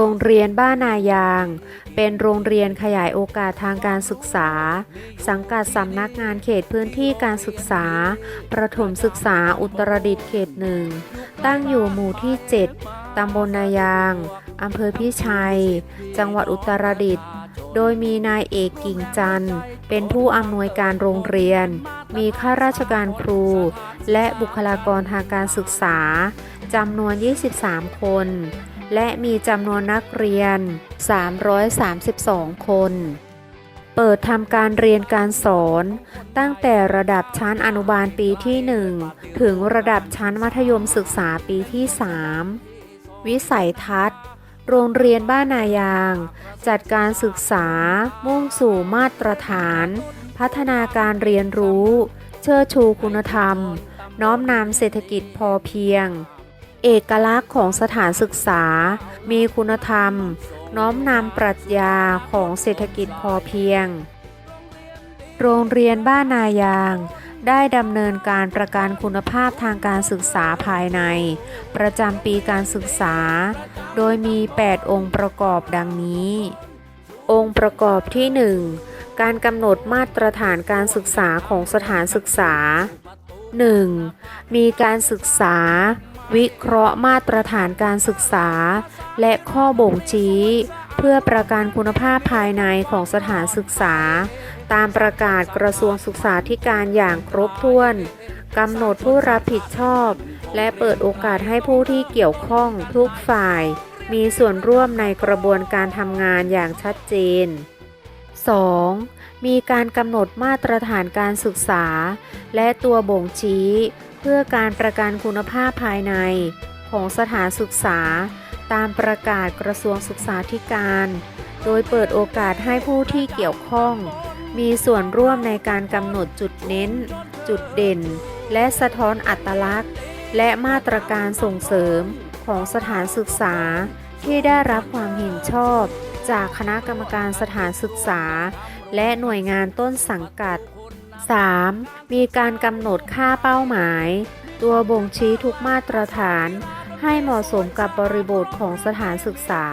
โรงเรียนบ้านนายาง เป็นโรงเรียนขยายโอกาสทางการศึกษา สังกัดสำนักงานเขตพื้นที่การศึกษา ประถมศึกษาอุตรดิตถ์เขตหนึ่ง ตั้งอยู่หมู่ที่ 7 ตำบลนายาง อำเภอพิชัย จังหวัดอุตรดิตถ์โดยมีนายเอกกิ่งจันทร์ เป็นผู้อำนวยการโรงเรียน มีข้าราชการครู และบุคลากรทางการศึกษาจำนวน 23 คน และมีจำนวนนักเรียน 332 คน เปิดทำการเรียนการสอน ตั้งแต่ระดับชั้นอนุบาลปีที่ 1 ถึงระดับชั้นมัธยมศึกษาปีที่ 3 วิสัยทัศน์ โรงเรียนบ้านนายาง จัดการศึกษา มุ่งสู่มาตรฐาน พัฒนาการเรียนรู้ เชิดชูคุณธรรม น้อมนำเศรษฐกิจพอเพียง เอกลักษณ์ของสถานศึกษา มีคุณธรรม น้อมนำปรัชญาของเศรษฐกิจพอเพียง โรงเรียนบ้านนายาง ได้ดำเนินการประกันคุณภาพทางการศึกษาภายใน ประจำปีการศึกษา โดยมี 8 องค์ประกอบดังนี้ องค์ประกอบที่ 1 การกำหนดมาตรฐานการศึกษาของสถานศึกษา 1. มีการศึกษา วิเคราะห์มาตรฐานการศึกษา และข้อบ่งชี้ เพื่อประกันคุณภาพภายในของสถานศึกษา ตามประกาศกระทรวงศึกษาธิการอย่างครบถ้วนกำหนดผู้รับผิดชอบ และเปิดโอกาสให้ผู้ที่เกี่ยวข้องทุกฝ่าย มีส่วนร่วมในกระบวนการทำงานอย่างชัดเจน 2. มีการกำหนดมาตรฐานการศึกษา และตัวบ่งชี้ เพื่อการประกันคุณภาพภายใน ของสถานศึกษา ตามประกาศกระทรวงศึกษาธิการ โดยเปิดโอกาสให้ผู้ที่เกี่ยวข้อง มีส่วนร่วมในการกำหนดจุดเน้น จุดเด่น และสะท้อนอัตลักษณ์ และมาตรการส่งเสริมของสถานศึกษา ที่ได้รับความเห็นชอบ จากคณะกรรมการสถานศึกษา และหน่วยงานต้นสังกัด 3. มีการกำหนดค่าเป้าหมาย ตัวบ่งชี้ทุกมาตรฐาน ให้เหมาะสมกับบริบทของสถานศึกษา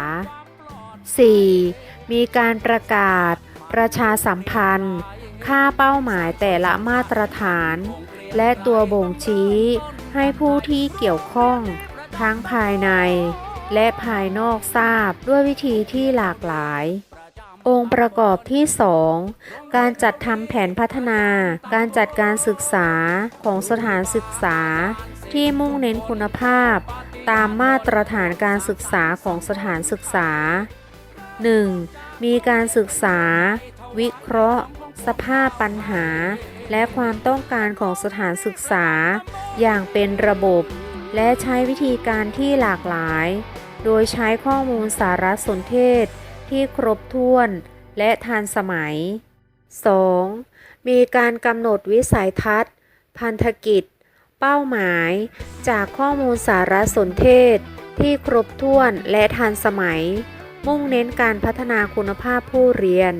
4. มีการประกาศ ประชาสัมพันธ์ ค่าเป้าหมายแต่ละมาตรฐาน และตัวบ่งชี้ ให้ผู้ที่เกี่ยวข้อง ทั้งภายใน และภายนอกทราบด้วยวิธีที่หลากหลาย องค์ประกอบที่ 2 การจัดทำแผนพัฒนา การจัดการศึกษาของสถานศึกษา ที่มุ่งเน้นคุณภาพ ตามมาตรฐานการศึกษาของสถานศึกษา 1. มีการศึกษา วิเคราะห์ สภาพปัญหา และความต้องการของสถานศึกษา อย่างเป็นระบบ และใช้วิธีการที่หลากหลาย โดยใช้ข้อมูลสารสนเทศ ที่ครบถ้วนและทันสมัย 2. มีการกำหนดวิสัยทัศน์ พันธกิจ เป้าหมาย จากข้อมูลสารสนเทศ ที่ครบถ้วนและทันสมัย มุ่งเน้นการพัฒนาคุณภาพผู้เรียน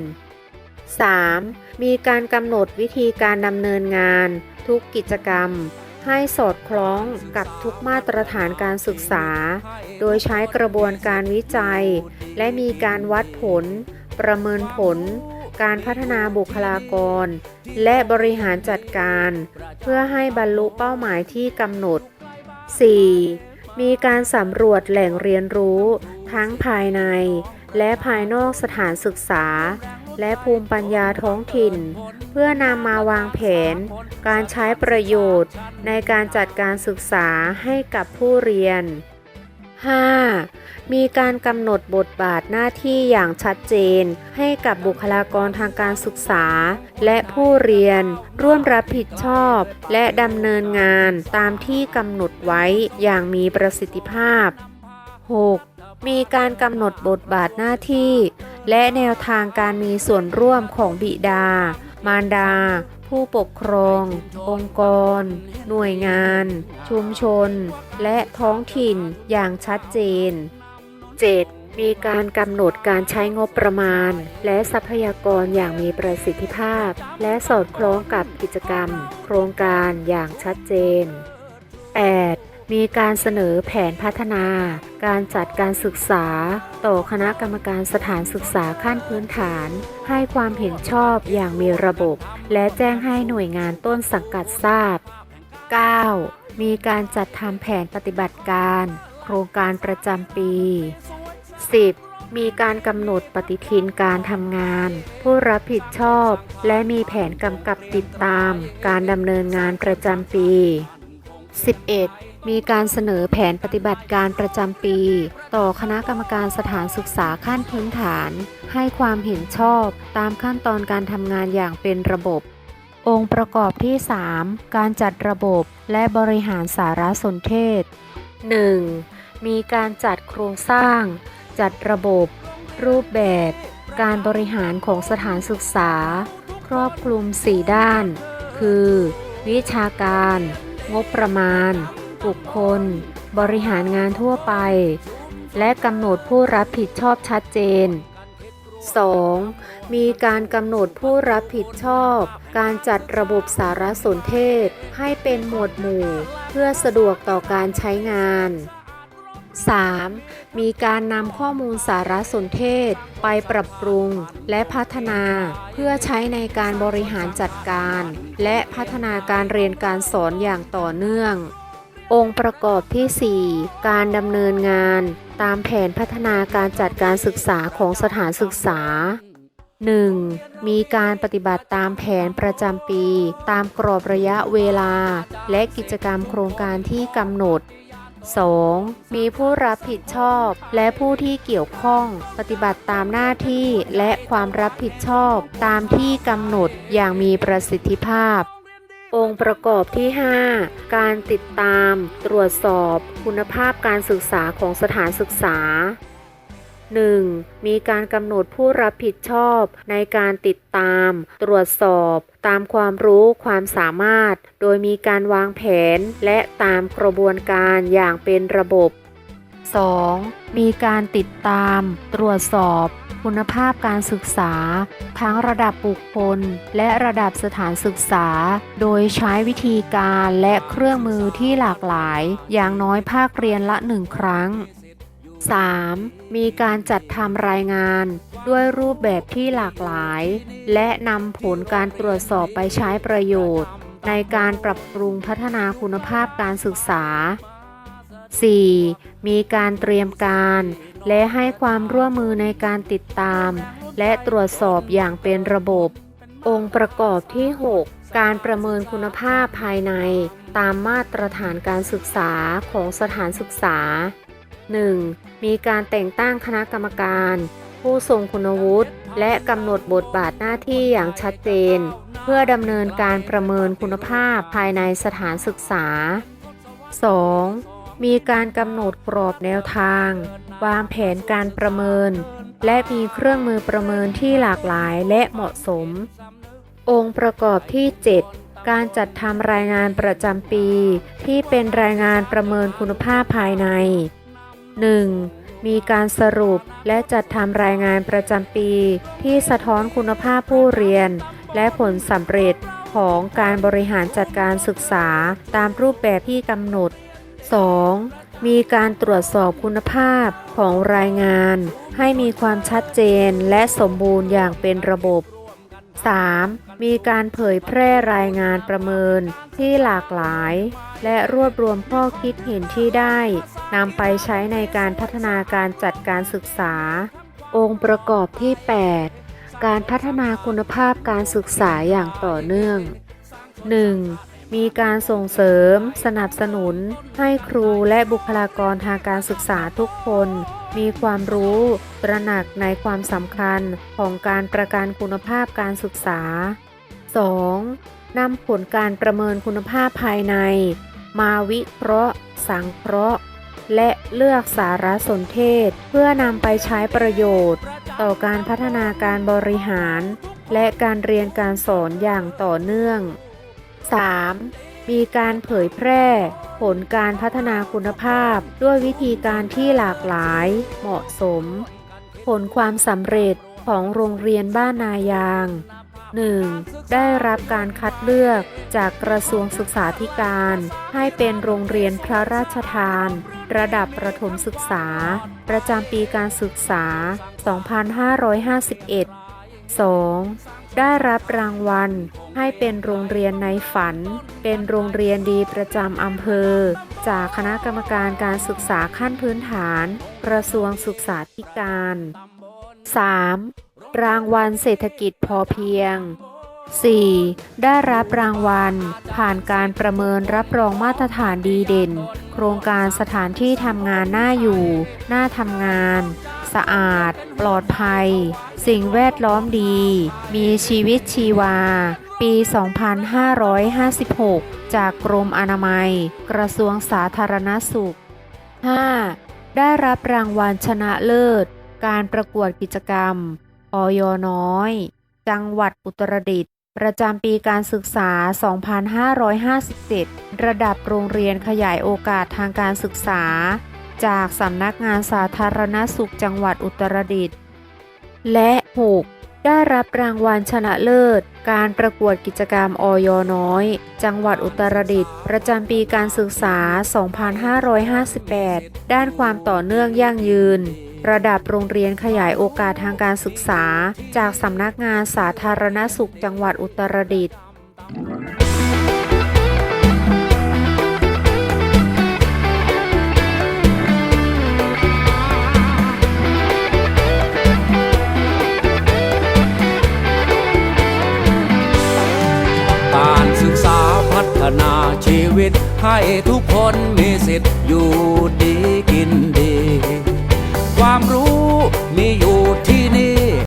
3. มีการกำหนดวิธีการดำเนินงาน ทุกกิจกรรม ให้สอดคล้องกับทุกมาตรฐานการศึกษา โดยใช้กระบวนการวิจัย และมีการวัดผล ประเมินผล การพัฒนาบุคลากร และบริหารจัดการ เพื่อให้บรรลุเป้าหมายที่กำหนด 4. มีการสำรวจแหล่งเรียนรู้ ทั้งภายใน และภายนอกสถานศึกษา และภูมิปัญญาท้องถิ่น เพื่อนำมาวางแผน การใช้ประโยชน์ในการจัดการศึกษาให้กับผู้เรียน 5. มีการกำหนดบทบาทหน้าที่อย่างชัดเจน ให้กับบุคลากรทางการศึกษา และผู้เรียน ร่วมรับผิดชอบ และดำเนินงานตามที่กำหนดไว้อย่างมีประสิทธิภาพ 6. มีการกำหนดบทบาทหน้าที่ และแนวทางการมีส่วนร่วมของบิดา มารดา ผู้ปกครอง องค์กร หน่วยงาน ชุมชน และท้องถิ่นอย่างชัดเจน 7. มีการกำหนดการใช้งบประมาณ และทรัพยากรอย่างมีประสิทธิภาพ และสอดคล้องกับกิจกรรม โครงการอย่างชัดเจน 8. มีการเสนอแผนพัฒนา การจัดการศึกษา ต่อคณะกรรมการสถานศึกษาขั้นพื้นฐาน ให้ความเห็นชอบอย่างมีระบบ และแจ้งให้หน่วยงานต้นสังกัดทราบ 9. มีการจัดทำแผนปฏิบัติการ โครงการประจำปี 10. มีการกำหนดปฏิทินการทำงาน ผู้รับผิดชอบ และมีแผนกำกับติดตาม การดำเนินงานประจำปี 11. มีการเสนอแผนปฏิบัติการประจำปี ต่อคณะกรรมการสถานศึกษาขั้นพื้นฐาน ให้ความเห็นชอบตามขั้นตอนการทำงานอย่างเป็นระบบ องค์ประกอบที่ 3 การจัดระบบและบริหารสารสนเทศ 1. มีการจัดโครงสร้าง จัดระบบ รูปแบบ การบริหารของสถานศึกษา ครอบคลุม 4 ด้าน คือ วิชาการ งบประมาณ บุคคล บริหารงานทั่วไป และกำหนดผู้รับผิดชอบชัดเจน 2. มีการกำหนดผู้รับผิดชอบ การจัดระบบสารสนเทศให้เป็นหมวดหมู่ เพื่อสะดวกต่อการใช้งาน 3. มีการนำข้อมูลสารสนเทศไปปรับปรุงและพัฒนา เพื่อใช้ในการบริหารจัดการ และพัฒนาการเรียนการสอนอย่างต่อเนื่อง องค์ประกอบที่ 4 การดำเนินงาน ตามแผนพัฒนาการจัดการศึกษาของสถานศึกษา 1. มีการปฏิบัติตามแผนประจำปี ตามกรอบระยะเวลา และกิจกรรมโครงการที่กำหนด 2. มีผู้รับผิดชอบและผู้ที่เกี่ยวข้อง ปฏิบัติตามหน้าที่และความรับผิดชอบ ตามที่กำหนดอย่างมีประสิทธิภาพ องค์ประกอบที่ 5 การติดตาม ตรวจสอบคุณภาพการศึกษาของสถานศึกษา 1. มีการกำหนดผู้รับผิดชอบในการติดตาม ตรวจสอบ ตามความรู้ความสามารถ โดยมีการวางแผนและตามกระบวนการอย่างเป็นระบบ 2. มีการติดตาม ตรวจสอบ คุณภาพการศึกษา ทั้งระดับบุคคล และระดับสถานศึกษา โดยใช้วิธีการและเครื่องมือที่หลากหลาย อย่างน้อยภาคเรียนละหนึ่งครั้ง 3. มีการจัดทำรายงาน ด้วยรูปแบบที่หลากหลาย และนำผลการตรวจสอบไปใช้ประโยชน์ ในการปรับปรุงพัฒนาคุณภาพการศึกษา 4. มีการเตรียมการ และให้ความร่วมมือในการติดตาม และตรวจสอบอย่างเป็นระบบ องค์ประกอบที่ 6 การประเมินคุณภาพภายใน ตามมาตรฐานการศึกษาของสถานศึกษา 1. มีการแต่งตั้งคณะกรรมการ ผู้ทรงคุณวุฒิและกำหนดบทบาทหน้าที่อย่างชัดเจน เพื่อดำเนินการประเมินคุณภาพภายในสถานศึกษา 2. มีการกำหนดกรอบแนวทาง วางแผนการประเมิน และมีเครื่องมือประเมินที่หลากหลายและเหมาะสม องค์ประกอบที่ 7 การจัดทำรายงานประจำปี ที่เป็นรายงานประเมินคุณภาพภายใน 1. มีการสรุปและจัดทำรายงานประจำปี ที่สะท้อนคุณภาพผู้เรียน และผลสำเร็จของการบริหารจัดการศึกษาตามรูปแบบที่กำหนด 2. มีการตรวจสอบคุณภาพของรายงาน ให้มีความชัดเจนและสมบูรณ์อย่างเป็นระบบ 3. มีการเผยแพร่รายงานประเมินที่หลากหลาย และรวบรวมข้อคิดเห็นที่ได้นำไปใช้ในการพัฒนาการจัดการศึกษา องค์ประกอบที่ 8 การพัฒนาคุณภาพการศึกษาอย่างต่อเนื่อง 1. มีการส่งเสริม สนับสนุน ให้ครูและบุคลากรทางการศึกษาทุกคน มีความรู้ ตระหนักในความสำคัญของการประกันคุณภาพการศึกษา 2. นำผลการประเมินคุณภาพภายใน มาวิเคราะห์ สังเคราะห์ และเลือกสารสนเทศ เพื่อนำไปใช้ประโยชน์ ต่อการพัฒนาการบริหาร และการเรียนการสอนอย่างต่อเนื่อง 3. มีการเผยแพร่ ผลการพัฒนาคุณภาพ ด้วยวิธีการที่หลากหลาย เหมาะสม ผลความสำเร็จของโรงเรียนบ้านนายาง 1. ได้รับการคัดเลือกจากกระทรวงศึกษาธิการ ให้เป็นโรงเรียนพระราชทาน ระดับประถมศึกษา ประจำปีการศึกษา 2551 2. ได้รับรางวัล ให้เป็นโรงเรียนในฝัน เป็นโรงเรียนดีประจำอำเภอ จากคณะกรรมการการศึกษาขั้นพื้นฐาน กระทรวงศึกษาธิการ 3. รางวัลเศรษฐกิจพอเพียง 4. ได้รับรางวัล ผ่านการประเมินรับรองมาตรฐานดีเด่น โครงการสถานที่ทำงานน่าอยู่ น่าทำงาน สะอาด ปลอดภัย สิ่งแวดล้อมดี มีชีวิตชีวา ปี 2556 จากกรมอนามัย กระทรวงสาธารณสุข 5. ได้รับรางวัลชนะเลิศ การประกวดกิจกรรมออยน้อย จังหวัดอุตรดิตถ์ประจำปีการศึกษา 2557 ระดับโรงเรียนขยายโอกาสทางการศึกษา จากสำนักงานสาธารณสุขจังหวัดอุตรดิตถ์และ 6. ได้รับรางวัลชนะเลิศ การประกวดกิจกรรมออยน้อย จังหวัดอุตรดิตถ์ประจำปีการศึกษา 2558 ด้านความต่อเนื่องยั่งยืน ระดับโรงเรียนขยายโอกาสทางการศึกษา จากสำนักงานสาธารณสุขจังหวัดอุตรดิตถ์ ให้ทุกคนมีสิทธิ์อยู่ดี